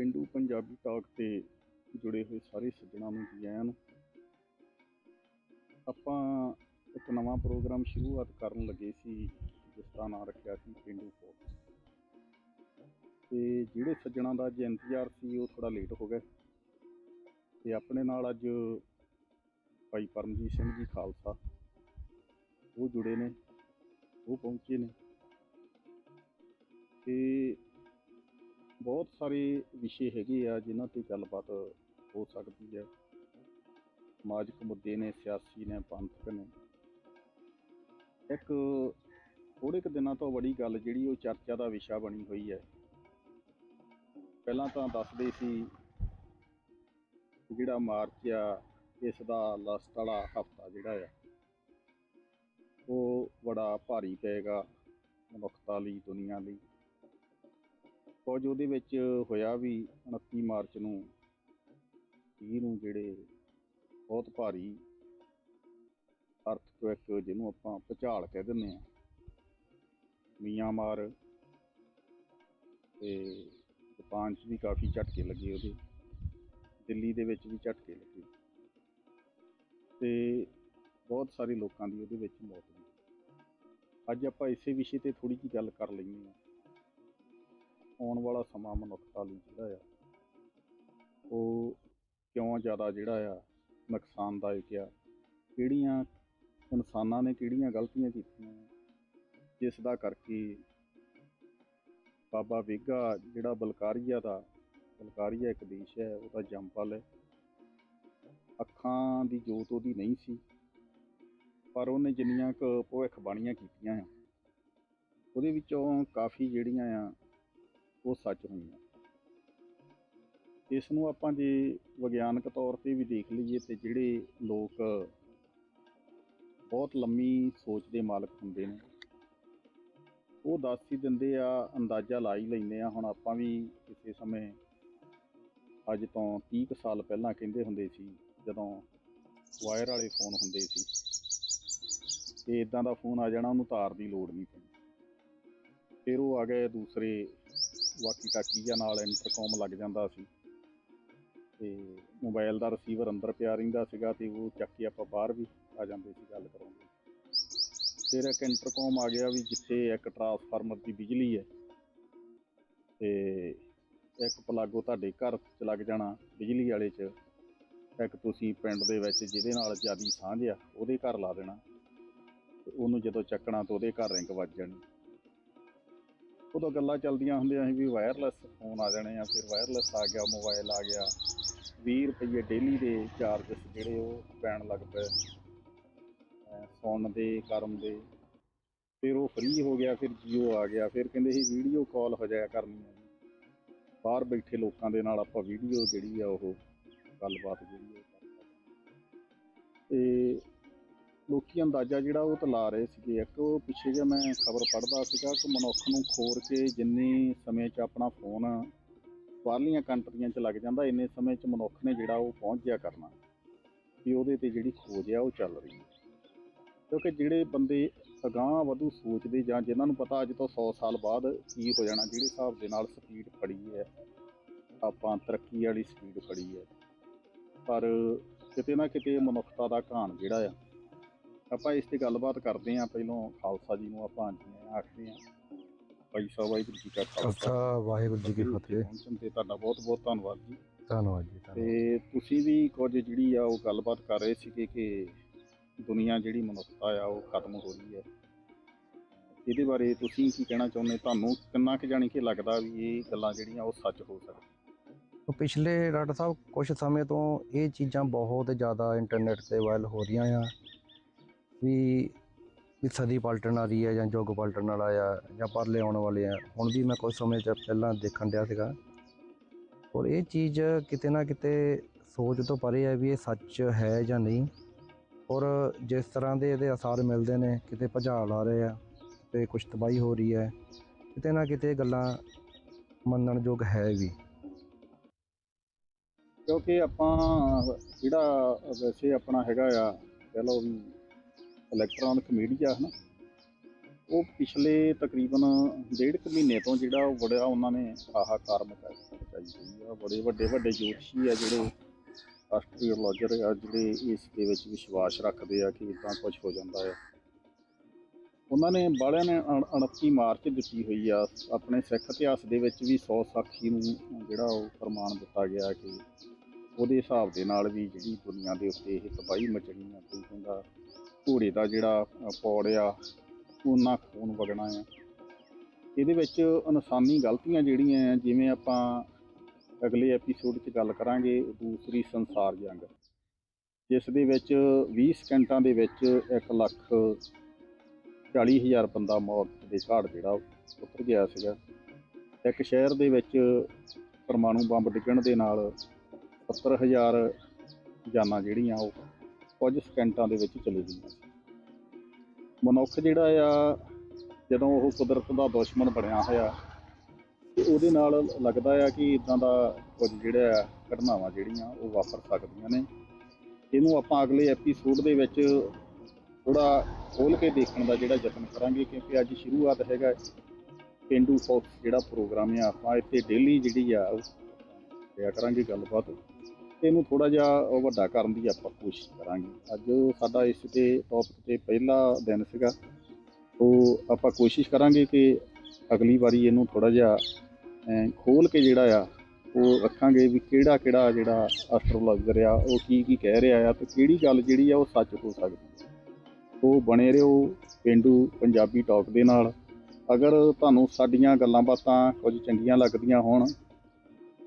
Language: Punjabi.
ਪਿੰਡੂ ਪੰਜਾਬੀ ਟਾਕ ਤੇ ਜੁੜੇ ਹੋਏ ਸਾਰੇ ਸੱਜਣਾਂ ਨੂੰ ਜੀ ਆਇਆਂ ਨੂੰ ਆਪਾਂ ਇੱਕ ਨਵਾਂ ਪ੍ਰੋਗਰਾਮ ਸ਼ੁਰੂਆਤ ਕਰਨ ਲੱਗੇ ਸੀ, ਜਿਸ ਦਾ ਨਾਮ ਰੱਖਿਆ ਸੀ ਪਿੰਡੂ ਫੋਕ ਤੇ ਜਿਹੜੇ ਸੱਜਣਾਂ ਦਾ ਅੱਜ ਇੰਤਜ਼ਾਰ ਸੀ, ਉਹ ਥੋੜਾ ਲੇਟ ਹੋ ਗਿਆ ਤੇ ਆਪਣੇ ਨਾਲ ਅੱਜ ਭਾਈ ਪਰਮਜੀਤ ਸਿੰਘ ਜੀ ਖਾਲਸਾ, ਉਹ ਜੁੜੇ ਨੇ, ਉਹ ਪਹੁੰਚੇ ਨੇ। ਤੇ ਬਹੁਤ ਸਾਰੇ ਵਿਸ਼ੇ ਹੈਗੇ ਆ ਜਿਨ੍ਹਾਂ ਤੇ ਗੱਲਬਾਤ ਹੋ ਸਕਦੀ ਹੈ। ਸਮਾਜਿਕ ਮੁੱਦੇ ਨੇ, ਸਿਆਸੀ ਨੇ, ਪੰਥਕ ਨੇ। ਇੱਕ ਥੋੜੇ ਕੁ ਦਿਨਾਂ ਤੋਂ ਬੜੀ ਗੱਲ ਜਿਹੜੀ ਉਹ ਚਰਚਾ ਦਾ ਵਿਸ਼ਾ ਬਣੀ ਹੋਈ ਹੈ। ਪਹਿਲਾਂ ਤਾਂ ਦੱਸਦੇ ਸੀ ਜਿਹੜਾ ਮਾਰਚ ਆ, ਇਸ ਦਾ ਲਾਸਟ ਵਾਲਾ ਹਫਤਾ ਜਿਹੜਾ ਆ, ਉਹ ਬੜਾ ਭਾਰੀ ਪਏਗਾ ਮਨੁੱਖਤਾ ਲਈ, ਦੁਨੀਆ ਲਈ। ਕੁਝ ਉਹਦੇ ਵਿੱਚ ਹੋਇਆ ਵੀ 29 ਮਾਰਚ ਨੂੰ 30 ਨੂੰ ਜਿਹੜੇ ਬਹੁਤ ਭਾਰੀ ਅਰਥਕਵੈਕ ਜਿਹਨੂੰ ਆਪਾਂ ਭੁਚਾਲ ਕਹਿ ਦਿੰਦੇ ਆ ਮੀਆਂਮਾਰ ਤੇ ਜਾਪਾਨ 'ਚ ਵੀ ਕਾਫੀ ਝਟਕੇ ਲੱਗੇ ਉਹਦੇ। ਦਿੱਲੀ ਦੇ ਵਿੱਚ ਵੀ ਝਟਕੇ ਲੱਗੇ। ਤੇ ਬਹੁਤ ਸਾਰੇ ਲੋਕਾਂ ਦੀ ਉਹਦੇ ਵਿੱਚ ਮੌਤ ਹੋਈ। ਅੱਜ ਆਪਾਂ ਇਸੇ ਵਿਸ਼ੇ ਤੇ ਥੋੜੀ ਜਿਹੀ ਗੱਲ ਕਰ ਲਈਏ ਆਉਣ ਵਾਲਾ ਸਮਾਂ ਮਨੁੱਖਤਾ ਲਈ ਜਿਹੜਾ ਆ, ਉਹ ਕਿਉਂ ਜ਼ਿਆਦਾ ਜਿਹੜਾ ਆ, ਨੁਕਸਾਨਦਾਇਕ ਆ? ਕਿਹੜੀਆਂ ਇਨਸਾਨਾਂ ਨੇ ਕਿਹੜੀਆਂ ਗਲਤੀਆਂ ਕੀਤੀਆਂ ਜਿਸ ਦਾ ਕਰਕੇ ਬਾਬਾ ਵੇਗਾ ਜਿਹੜਾ ਬਲਕਾਰੀਆ ਦਾ, ਬਲਕਾਰੀਆ ਇੱਕ ਦੇਸ਼ ਹੈ, ਉਹਦਾ ਜੰਪਲ ਹੈ। ਅੱਖਾਂ ਦੀ ਜੋਤ ਉਹਦੀ ਨਹੀਂ ਸੀ, ਪਰ ਉਹਨੇ ਜਿੰਨੀਆਂ ਕੁ ਭਵਿੱਖਬਾਣੀਆਂ ਕੀਤੀਆਂ ਆ, ਉਹਦੇ ਵਿੱਚੋਂ ਕਾਫੀ ਜਿਹੜੀਆਂ ਆ ਉਹ ਸੱਚ ਹੋਈਆਂ ਇਸ ਨੂੰ ਆਪਾਂ ਜੇ ਵਿਗਿਆਨਕ ਤੌਰ ਤੇ ਵੀ ਦੇਖ ਲਈਏ ਤੇ ਜਿਹੜੇ ਲੋਕ ਬਹੁਤ ਲੰਮੀ ਸੋਚ ਦੇ ਮਾਲਕ ਹੁੰਦੇ ਨੇ, ਉਹ ਦੱਸ ਹੀ ਦਿੰਦੇ ਆ, ਅੰਦਾਜ਼ਾ ਲਾ ਹੀ ਲੈਂਦੇ ਆ। ਹੁਣ ਆਪਾਂ ਵੀ ਕਿਸੇ ਸਮੇਂ ਅੱਜ ਤੋਂ 30 ਕੁ ਸਾਲ ਪਹਿਲਾਂ ਕਹਿੰਦੇ ਹੁੰਦੇ ਸੀ, ਜਦੋਂ ਵਾਇਰ ਵਾਲੇ ਫੋਨ ਹੁੰਦੇ ਸੀ ਤੇ ਇਦਾਂ ਦਾ ਫੋਨ ਆ ਜਾਣਾ, ਉਹਨੂੰ ਤਾਰ ਦੀ ਲੋੜ ਨਹੀਂ ਪੈਣੀ ਫਿਰ ਉਹ ਆ ਗਏ ਦੂਸਰੇ ਵਾਕੀ ਟਾਕੀ ਜਾਂ ਨਾਲ ਇੰਟਰਕਮ ਲੱਗ ਜਾਂਦਾ ਸੀ। ਤੇ ਮੋਬਾਈਲ ਦਾ ਰਿਸੀਵਰ ਅੰਦਰ ਪਿਆ ਰਹਿੰਦਾ ਸੀਗਾ ਤੇ ਉਹ ਚੱਕ ਕੇ ਆਪਾਂ ਬਾਹਰ ਵੀ ਆ ਜਾਂਦੇ ਸੀ ਗੱਲ ਕਰਾਉਂਦੇ ਫਿਰ ਇੱਕ ਇੰਟਰਕਮ ਆ ਗਿਆ ਵੀ ਜਿੱਥੇ ਇੱਕ ਟਰਾਂਸਫਾਰਮਰ ਦੀ ਬਿਜਲੀ ਹੈ। ਤੇ ਇੱਕ ਪਲਾਗੋ ਤੁਹਾਡੇ ਘਰ 'ਚ ਲੱਗ ਜਾਣਾ ਬਿਜਲੀ ਵਾਲੇ 'ਚ। ਇੱਕ ਤੁਸੀਂ ਪਿੰਡ ਦੇ ਵਿੱਚ ਜਿਹਦੇ ਨਾਲ ਜਿਆਦੀ ਸਾਂਝ ਆ, ਉਹਦੇ ਘਰ ਲਾ ਦੇਣਾ। ਤੇ ਉਹਨੂੰ ਜਦੋਂ ਚੱਕਣਾ ਤਾਂ ਉਹਦੇ ਘਰ ਰਿੰਗ ਵੱਜ ਜਾਣੀ। ਉਦੋਂ ਗੱਲਾਂ ਚੱਲਦੀਆਂ ਹੁੰਦੀਆਂ ਸੀ ਵੀ ਵਾਇਰਲੈਸ ਫੋਨ ਆ ਜਾਣੇ ਆ, ਫਿਰ ਵਾਇਰਲੈਸ ਆ ਗਿਆ ਮੋਬਾਈਲ ਆ ਗਿਆ। 20 ਰੁਪਏ ਡੇਲੀ ਦੇ ਚਾਰਜਸ ਜਿਹੜੇ ਉਹ ਪੈਣ ਲੱਗ ਪਏ ਸੁਣਨ ਦੇ ਕਰਮ ਦੇ। ਫਿਰ ਉਹ ਫ੍ਰੀ ਹੋ ਗਿਆ, ਫਿਰ ਜੀਓ ਆ ਗਿਆ, ਫਿਰ ਕਹਿੰਦੇ ਸੀ ਵੀਡੀਓ ਕਾਲ ਹੋ ਜਾਇਆ ਕਰਨੀ ਆ ਬਾਹਰ ਬੈਠੇ ਲੋਕਾਂ ਦੇ ਨਾਲ ਆਪਾਂ ਵੀਡੀਓ ਜਿਹੜੀ ਆ ਉਹ ਗੱਲਬਾਤ ਜਿਹੜੀ ਆ ਕਰ ਤੇ ਲੋਕੀ ਅੰਦਾਜ਼ਾ ਜਿਹੜਾ ਉਹ ਤਾਂ ਲਾ ਰਹੇ ਸੀਗੇ। ਇੱਕ ਉਹ ਪਿੱਛੇ ਜੇ ਮੈਂ ਖਬਰ ਪੜ੍ਹਦਾ ਸੀਗਾ ਕਿ ਮਨੁੱਖ ਨੂੰ ਖੋਰ ਕੇ ਜਿੰਨੇ ਸਮੇਂ 'ਚ ਆਪਣਾ ਫੋਨ ਬਾਹਰਲੀਆਂ ਕੰਟਰੀਆਂ 'ਚ ਲੱਗ ਜਾਂਦਾ, ਇੰਨੇ ਸਮੇਂ 'ਚ ਮਨੁੱਖ ਨੇ ਜਿਹੜਾ ਉਹ ਪਹੁੰਚ ਜਿਆ ਕਰਨਾ। ਵੀ ਉਹਦੇ ਤੇ ਜਿਹੜੀ ਖੋਜ ਆ ਉਹ ਚੱਲ ਰਹੀ ਹੈ। ਕਿਉਂਕਿ ਜਿਹੜੇ ਬੰਦੇ ਅਗਾਂਹ ਵਧੂ ਸੋਚਦੇ ਜਾਂ ਜਿਨ੍ਹਾਂ ਨੂੰ ਪਤਾ ਅੱਜ ਤੋਂ 100 ਸਾਲ ਬਾਅਦ ਕੀ ਹੋ ਜਾਣਾ, ਜਿਹੜੇ ਹਿਸਾਬ ਦੇ ਨਾਲ ਸਪੀਡ ਫੜੀ ਹੈ, ਆਪਾਂ ਤਰੱਕੀ ਵਾਲੀ ਸਪੀਡ ਫੜੀ ਹੈ। ਪਰ ਕਿਤੇ ਨਾ ਕਿਤੇ ਮਨੁੱਖਤਾ ਦਾ ਘਾਣ ਜਿਹੜਾ ਆ ਆਪਾਂ ਇਸ ਤੇ ਗੱਲਬਾਤ ਕਰਦੇ ਹਾਂ। ਪਹਿਲੋਂ ਖਾਲਸਾ ਜੀ ਨੂੰ ਆਪਾਂ ਆਖਦੇ ਹਾਂ। ਭਾਈ ਸਾਹਿਬ ਵਾਹਿਗੁਰੂ ਜੀ ਕਾ ਖਾਲਸਾ। ਵਾਹਿਗੁਰੂ ਜੀ ਕੀ ਫਤਿਹ। ਪਹੁੰਚਣ ਤੇ ਤੁਹਾਡਾ ਬਹੁਤ ਬਹੁਤ ਧੰਨਵਾਦ ਜੀ। ਧੰਨਵਾਦ ਜੀ ਤੇ ਤੁਸੀਂ ਵੀ ਕੁਝ ਜਿਹੜੀ ਆ ਉਹ ਗੱਲਬਾਤ ਕਰ ਰਹੇ ਸੀਗੇ ਕਿ ਦੁਨੀਆ ਜਿਹੜੀ ਮਨੁੱਖਤਾ ਆ ਉਹ ਖਤਮ ਹੋ ਰਹੀ ਹੈ। ਇਹਦੇ ਬਾਰੇ ਤੁਸੀਂ ਕੀ ਕਹਿਣਾ ਚਾਹੁੰਦੇ? ਤੁਹਾਨੂੰ ਕਿੰਨਾ ਕੁ ਜਾਣੀ ਕਿ ਲੱਗਦਾ ਵੀ ਇਹ ਗੱਲਾਂ ਜਿਹੜੀਆਂ ਉਹ ਸੱਚ ਹੋ ਸਕਦੀਆਂ? ਉਹ ਪਿਛਲੇ ਡਾਕਟਰ ਸਾਹਿਬ ਕੁਝ ਸਮੇਂ ਤੋਂ ਇਹ ਚੀਜ਼ਾਂ ਬਹੁਤ ਜ਼ਿਆਦਾ ਇੰਟਰਨੈਟ ਤੇ ਵਾਇਰਲ ਹੋ ਰਹੀਆਂ ਆ। ਵੀ ਵੀ ਸਦੀ ਪਲਟਣ ਵਾਲੀ ਹੈ ਜਾਂ ਯੁੱਗ ਪਲਟਣ ਵਾਲਾ ਆ ਜਾਂ ਪਰਲੇ ਆਉਣ ਵਾਲੇ ਆ। ਹੁਣ ਵੀ ਮੈਂ ਕੁਝ ਸਮੇਂ ਚ ਪਹਿਲਾਂ ਦੇਖਣ ਡਿਆ ਸੀਗਾ। ਔਰ ਇਹ ਚੀਜ਼ ਕਿਤੇ ਨਾ ਕਿਤੇ ਸੋਚ ਤੋਂ ਪਰੇ ਹੈ ਵੀ ਇਹ ਸੱਚ ਹੈ ਜਾਂ ਨਹੀਂ। ਔਰ ਜਿਸ ਤਰ੍ਹਾਂ ਦੇ ਇਹਦੇ ਅਸਾਰ ਮਿਲਦੇ ਨੇ, ਕਿਤੇ ਭੁਚਾਲ ਆ ਰਹੇ ਆ ਤੇ ਕੁਝ ਤਬਾਹੀ ਹੋ ਰਹੀ ਹੈ, ਕਿਤੇ ਨਾ ਕਿਤੇ ਇਹ ਗੱਲਾਂ ਮੰਨਣਯੋਗ ਹੈ ਵੀ। ਕਿਉਂਕਿ ਆਪਾਂ ਜਿਹੜਾ ਵੈਸੇ ਆਪਣਾ ਹੈਗਾ ਆ, ਕਹਿ ਲਓ ਵੀ ਇਲੈਕਟ੍ਰੋਨਿਕ ਮੀਡੀਆ ਹੈ ਨਾ, ਉਹ ਪਿਛਲੇ ਤਕਰੀਬਨ ਡੇਢ ਕੁ ਮਹੀਨੇ ਤੋਂ ਜਿਹੜਾ ਉਹ ਬੜਾ ਉਹਨਾਂ ਨੇ ਹਾਹਾਕਾਰ ਮਚਾਈ ਮਚਾਈ ਹੋਈ ਆ। ਬੜੇ ਵੱਡੇ ਵੱਡੇ ਜੋਤਸ਼ੀ ਆ ਜਿਹੜੇ ਐਸਟ੍ਰੋਲੋਜਰ ਆ, ਜਿਹੜੇ ਇਸ ਦੇ ਵਿੱਚ ਵਿਸ਼ਵਾਸ ਰੱਖਦੇ ਆ ਕਿ ਇਦਾਂ ਕੁਝ ਹੋ ਜਾਂਦਾ ਆ। ਉਹਨਾਂ ਨੇ ਬਾਲਿਆਂ ਨੇ ਅਣ- 29 ਮਾਰਚ ਦਿੱਤੀ ਹੋਈ ਆ। ਆਪਣੇ ਸਿੱਖ ਇਤਿਹਾਸ ਦੇ ਵਿੱਚ ਵੀ 100 ਸਾਖੀ ਨੂੰ ਜਿਹੜਾ ਉਹ ਪ੍ਰਮਾਣ ਦਿੱਤਾ ਗਿਆ ਕਿ ਉਹਦੇ ਹਿਸਾਬ ਦੇ ਨਾਲ ਵੀ ਜਿਹੜੀ ਦੁਨੀਆ ਦੇ ਉੱਤੇ ਇਹ ਤਬਾਹੀ ਮਚਣੀ ਆ, ਕੋਈ ਕਹਿੰਦਾ ਘੋੜੇ ਦਾ ਜਿਹੜਾ ਪੌੜ ਆ, ਉਹਨਾਂ ਖੂਨ ਵਗਣਾ ਆ। ਇਹਦੇ ਵਿੱਚ ਇਨਸਾਨੀ ਗਲਤੀਆਂ ਜਿਹੜੀਆਂ ਆ, ਜਿਵੇਂ ਆਪਾਂ ਅਗਲੇ ਐਪੀਸੋਡ 'ਚ ਗੱਲ ਕਰਾਂਗੇ ਦੂਸਰੀ ਸੰਸਾਰ ਜੰਗ। ਜਿਸ ਦੇ ਵਿੱਚ 20 ਸਕਿੰਟਾਂ ਦੇ ਵਿੱਚ 1 ਲੱਖ 40 ਹਜ਼ਾਰ ਬੰਦਾ ਮੌਤ ਦੇ ਘਾਟ ਜਿਹੜਾ ਉਹ ਉਤਰ ਗਿਆ ਸੀਗਾ। ਇੱਕ ਸ਼ਹਿਰ ਦੇ ਵਿੱਚ ਪਰਮਾਣੂ ਬੰਬ ਡਿੱਗਣ ਦੇ ਨਾਲ 70 ਹਜ਼ਾਰ ਜਾਨਾਂ ਜਿਹੜੀਆਂ ਉਹ ਕੁਝ ਸਕਿੰਟਾਂ ਦੇ ਵਿੱਚ ਚਲੀ ਗਈਆਂ ਮਨੁੱਖ ਜਿਹੜਾ ਆ, ਜਦੋਂ ਉਹ ਕੁਦਰਤ ਦਾ ਦੁਸ਼ਮਣ ਬਣਿਆ ਹੋਇਆ, ਤੇ ਉਹਦੇ ਨਾਲ ਲੱਗਦਾ ਆ ਕਿ ਇਦਾਂ ਦਾ ਕੁਝ ਜਿਹੜਾ ਆ, ਘਟਨਾਵਾਂ ਜਿਹੜੀਆਂ ਉਹ ਵਾਪਰ ਸਕਦੀਆਂ ਨੇ। ਇਹਨੂੰ ਆਪਾਂ ਅਗਲੇ ਐਪੀਸੋਡ ਦੇ ਵਿੱਚ ਥੋੜਾ ਖੋਲ ਕੇ ਦੇਖਣ ਦਾ ਜਿਹੜਾ ਯਤਨ ਕਰਾਂਗੇ, ਕਿਉਂਕਿ ਅੱਜ ਸ਼ੁਰੂਆਤ ਹੈਗਾ ਪੇਂਡੂ ਫੋਕਸ ਜਿਹੜਾ ਪ੍ਰੋਗਰਾਮ ਆ, ਆਪਾਂ ਇੱਥੇ ਡੇਲੀ ਜਿਹੜੀ ਆ, ਉਹ ਕਰਾਂਗੇ ਗੱਲਬਾਤ। ਇਹਨੂੰ ਥੋੜਾ ਜਿਹਾ ਵੱਡਾ ਕਰਨ ਦੀ ਆਪਾਂ ਕੋਸ਼ਿਸ਼ ਕਰਾਂਗੇ। ਅੱਜ ਸਾਡਾ ਇਸ ਤੇ ਟੌਪਿਕ ਤੇ ਪਹਿਲਾ ਦਿਨ ਸੀਗਾ। ਉਹ ਆਪਾਂ ਕੋਸ਼ਿਸ਼ ਕਰਾਂਗੇ ਕਿ ਅਗਲੀ ਵਾਰੀ ਇਹਨੂੰ ਥੋੜਾ ਜਿਹਾ ਅਮ, ਖੋਲ ਕੇ ਜਿਹੜਾ ਆ ਉਹ ਰੱਖਾਂਗੇ ਵੀ ਕਿਹੜਾ ਕਿਹੜਾ ਜਿਹੜਾ ਐਸਟ੍ਰੋਲੋਜਰ ਆ ਉਹ ਕੀ ਕੀ ਕਹਿ ਰਿਹਾ ਆ ਤੇ ਕਿਹੜੀ ਗੱਲ ਜਿਹੜੀ ਆ ਉਹ ਸੱਚ ਹੋ ਸਕਦੀ ਉਹ ਬਣੇ ਰਹੋ ਪਿੰਡੂ ਪੰਜਾਬੀ ਟਾਕ ਦੇ ਨਾਲ। ਅਗਰ ਤੁਹਾਨੂੰ ਸਾਡੀਆਂ ਗੱਲਾਂ ਬਾਤਾਂ ਕੁਝ ਚੰਗੀਆਂ ਲੱਗਦੀਆਂ ਹੋਣ